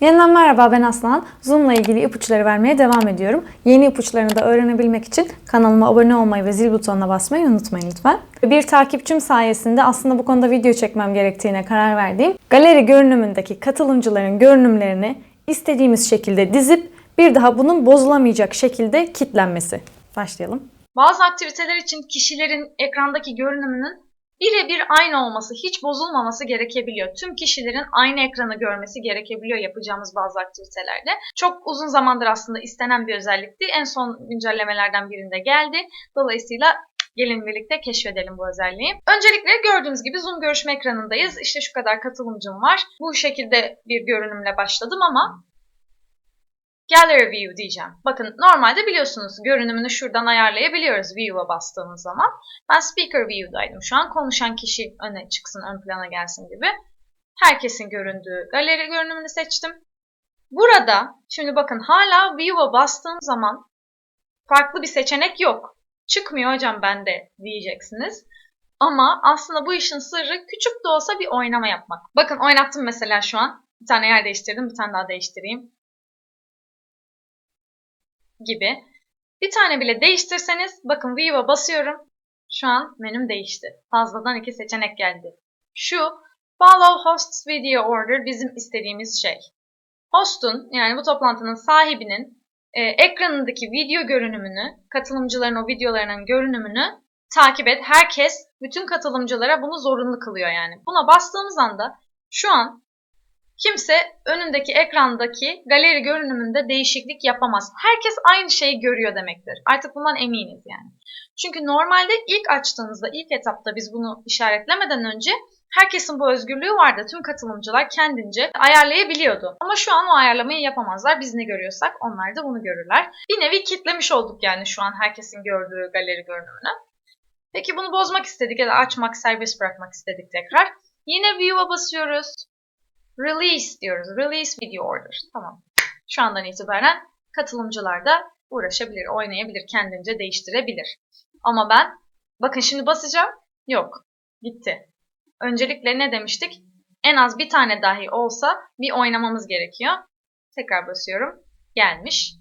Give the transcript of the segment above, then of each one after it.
Yeniden merhaba ben Aslan. Zoom'la ilgili ipuçları vermeye devam ediyorum. Yeni ipuçlarını da öğrenebilmek için kanalıma abone olmayı ve zil butonuna basmayı unutmayın lütfen. Bir takipçim sayesinde aslında bu konuda video çekmem gerektiğine karar verdiğim galeri görünümündeki katılımcıların görünümlerini istediğimiz şekilde dizip bir daha bunun bozulamayacak şekilde kitlenmesi. Başlayalım. Bazı aktiviteler için kişilerin ekrandaki görünümünün birebir aynı olması, hiç bozulmaması gerekebiliyor. Tüm kişilerin aynı ekranı görmesi gerekebiliyor yapacağımız bazı aktivitelerde. Çok uzun zamandır aslında istenen bir özellikti. En son güncellemelerden birinde geldi. Dolayısıyla gelin birlikte keşfedelim bu özelliği. Öncelikle gördüğünüz gibi Zoom görüşme ekranındayız. İşte şu kadar katılımcım var. Bu şekilde bir görünümle başladım ama Gallery View diyeceğim. Bakın normalde biliyorsunuz görünümünü şuradan ayarlayabiliyoruz View'a bastığımız zaman. Ben Speaker View'daydım şu an. Konuşan kişi öne çıksın, ön plana gelsin gibi. Herkesin göründüğü galeri görünümünü seçtim. Burada şimdi bakın hala View'a bastığım zaman farklı bir seçenek yok. Çıkmıyor hocam bende diyeceksiniz. Ama aslında bu işin sırrı küçük de olsa bir oynama yapmak. Bakın oynattım mesela şu an. Bir tane yer değiştirdim, bir tane daha değiştireyim gibi. Bir tane bile değiştirseniz bakın View'a basıyorum. Şu an menüm değişti. Fazladan iki seçenek geldi. Şu Follow Hosts Video Order bizim istediğimiz şey. Host'un yani bu toplantının sahibinin e, ekranındaki video görünümünü, katılımcıların o videolarının görünümünü takip et. Herkes, bütün katılımcılara bunu zorunlu kılıyor yani. Buna bastığımız anda şu an Kimse önündeki ekrandaki galeri görünümünde değişiklik yapamaz. Herkes aynı şeyi görüyor demektir. Artık bundan eminiz yani. Çünkü normalde ilk açtığınızda, ilk etapta biz bunu işaretlemeden önce herkesin bu özgürlüğü vardı. Tüm katılımcılar kendince ayarlayabiliyordu. Ama şu an o ayarlamayı yapamazlar. Biz ne görüyorsak onlar da bunu görürler. Bir nevi kitlemiş olduk yani şu an herkesin gördüğü galeri görünümünü. Peki bunu bozmak istedik ya da açmak, serbest bırakmak istedik tekrar. Yine View'a basıyoruz. Release diyoruz. Release video order. Tamam. Şu andan itibaren katılımcılar da uğraşabilir, oynayabilir, kendince değiştirebilir. Ama ben bakın şimdi basacağım. Yok. Gitti. Öncelikle ne demiştik? En az bir tane dahi olsa bir oynamamız gerekiyor. Tekrar basıyorum. Gelmiş.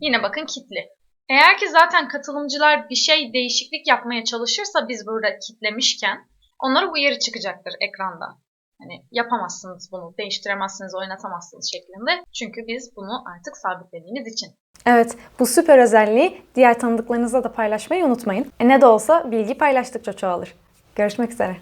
Yine bakın kitli. Eğer ki zaten katılımcılar bir şey değişiklik yapmaya çalışırsa biz burada kitlemişken onlara uyarı çıkacaktır ekranda. Hani yapamazsınız bunu, değiştiremezsiniz, oynatamazsınız şeklinde. Çünkü biz bunu artık sabitlediğimiz için. Evet, bu süper özelliği diğer tanıdıklarınızla da paylaşmayı unutmayın. E ne de olsa bilgi paylaştıkça çoğalır. Görüşmek üzere.